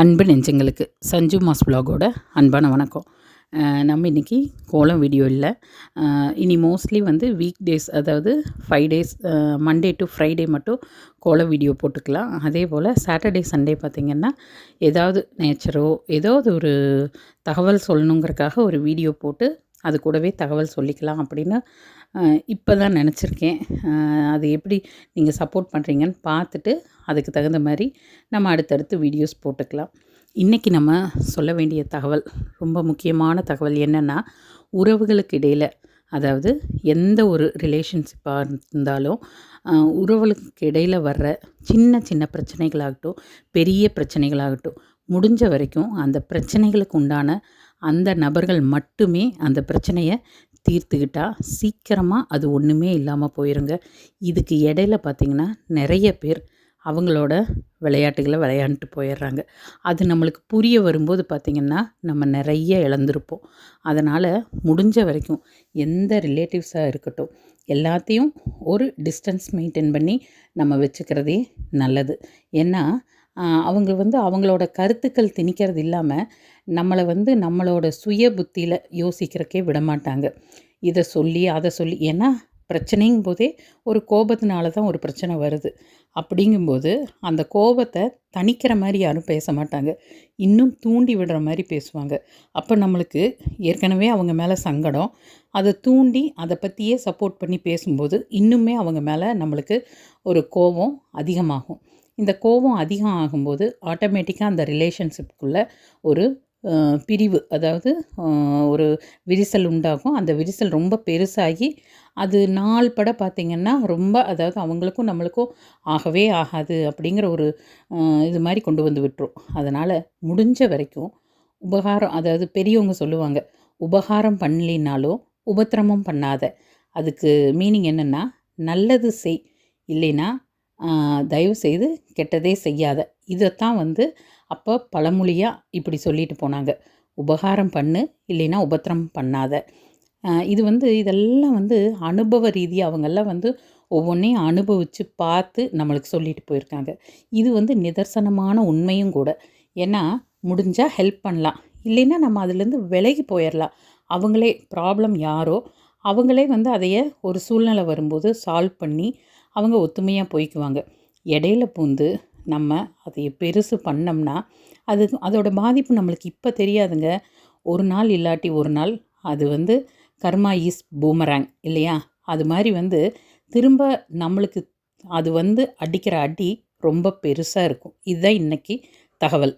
அன்பு நெஞ்சங்களுக்கு சஞ்சு மாஸ் பிளாகோட அன்பான வணக்கம். நம்ம இன்றைக்கி கோலம் வீடியோ இல்லை. இனி மோஸ்ட்லி வந்து வீக் டேஸ் அதாவது five days Monday to Friday மட்டும் கோலம் வீடியோ போட்டுக்கலாம். அதே போல் சாட்டர்டே சண்டே பார்த்திங்கன்னா ஏதாவது நேச்சரோ ஏதாவது ஒரு தகவல் சொல்லணுங்கிறக்காக ஒரு வீடியோ போட்டு அது கூடவே தகவல் சொல்லிக்கலாம் அப்படின்னு இப்போ தான் நினச்சிருக்கேன். அது எப்படி நீங்கள் சப்போர்ட் பண்ணுறீங்கன்னு பார்த்துட்டு அதுக்கு தகுந்த மாதிரி நம்ம அடுத்தடுத்து வீடியோஸ் போட்டுக்கலாம். இன்றைக்கி நம்ம சொல்ல வேண்டிய தகவல் ரொம்ப முக்கியமான தகவல் என்னென்னா உறவுகளுக்கு இடையில் அதாவது எந்த ஒரு ரிலேஷன்ஷிப்பாக இருந்தாலும் உறவுகளுக்கு இடையில் வர்ற சின்ன சின்ன பிரச்சனைகளாகட்டும் பெரிய பிரச்சனைகளாகட்டும் முடிஞ்ச வரைக்கும் அந்த பிரச்சனைகளுக்கு உண்டான அந்த நபர்கள் மட்டுமே அந்த பிரச்சனையை தீர்த்துக்கிட்டா சீக்கிரமாக அது ஒன்றுமே இல்லாமல் போயிருங்க. இதுக்கு இடையில பார்த்திங்கன்னா நிறைய பேர் அவங்களோட விளையாட்டுகளை விளையாண்டுட்டு போயிடுறாங்க. அது நம்மளுக்கு புரிய வரும்போது பார்த்திங்கன்னா நம்ம நிறைய இழந்திருப்போம். அதனால் முடிஞ்ச வரைக்கும் எந்த ரிலேட்டிவ்ஸாக இருக்கட்டும் எல்லாத்தையும் ஒரு டிஸ்டன்ஸ் மெயின்டைன் பண்ணி நம்ம வச்சுக்கிறதே நல்லது. ஏன்னா அவங்க வந்து அவங்களோட கருத்துக்கள் திணிக்கிறது இல்லாமல் நம்மளை வந்து நம்மளோட சுய புத்தியில் யோசிக்கிறக்கே விட மாட்டாங்க இதை சொல்லி அதை சொல்லி ஏன்னா பிரச்சனைங்கும் போதே ஒரு கோபத்தினால தான் ஒரு பிரச்சனை வருது. அப்படிங்கும்போது அந்த கோபத்தை தணிக்கிற மாதிரி யாரும் பேச மாட்டாங்க. இன்னும் தூண்டி விடுற மாதிரி பேசுவாங்க. அப்போ நம்மளுக்கு ஏற்கனவே அவங்க மேலே சங்கடம். அதை தூண்டி அதை பற்றியே சப்போர்ட் பண்ணி பேசும்போது இன்னுமே அவங்க மேலே நம்மளுக்கு ஒரு கோபம் அதிகமாகும். இந்த கோபம் அதிகம் ஆகும்போது ஆட்டோமேட்டிக்காக அந்த ரிலேஷன்ஷிப்புக்குள்ளே ஒரு பிரிவு. அதாவது ஒரு விரிசல் உண்டாகும். அந்த விரிசல் ரொம்ப பெருசாகி அது நாள் பட பார்த்திங்கன்னா ரொம்ப அதாவது அவங்களுக்கும் நம்மளுக்கும் ஆகவே ஆகாது அப்படிங்கிற ஒரு இது மாதிரி கொண்டு வந்து விட்டுரும். அதனால் முடிஞ்ச வரைக்கும் உபகாரம் அதாவது பெரியவங்க சொல்லுவாங்க உபகாரம் பண்ணலினாலும் உபத்திரமும் பண்ணாத. அதுக்கு மீனிங் என்னென்னா நல்லது செய். இல்லைன்னா தயவு செய்து கெட்டதே செய்யாத. இதைத்தான் வந்து அப்போ பழமொழியாக இப்படி சொல்லிட்டு போனாங்க. உபகாரம் பண்ணு இல்லைன்னா உபத்திரம் பண்ணாத. இது வந்து இதெல்லாம் வந்து அனுபவ ரீதியாக அவங்கெல்லாம் வந்து ஒவ்வொன்றையும் அனுபவித்து பார்த்து நம்மளுக்கு சொல்லிட்டு போயிருக்காங்க. இது வந்து நிதர்சனமான உண்மையும் கூட. ஏன்னா முடிஞ்சால் ஹெல்ப் பண்ணலாம். இல்லைன்னா நம்ம அதுலேருந்து விலகி போயிடலாம் அவங்களே ப்ராப்ளம் யாரோ அவங்களே வந்து அதைய ஒரு சூழ்நிலை வரும்போது சால்வ் பண்ணி அவங்க ஒத்துமையாக போய்க்குவாங்க. இடையில பூந்து நம்ம அதை பெருசு பண்ணோம்னா அது அதோட பாதிப்பு நம்மளுக்கு இப்போ தெரியாதுங்க. ஒரு நாள் இல்லாட்டி ஒரு நாள் அது வந்து கர்மா இஸ் பூமராங் இல்லையா? அது மாதிரி வந்து திரும்ப நம்மளுக்கு அது வந்து அடிக்கிற அடி ரொம்ப பெருசாக இருக்கும். இதுதான் இன்றைக்கி தகவல்.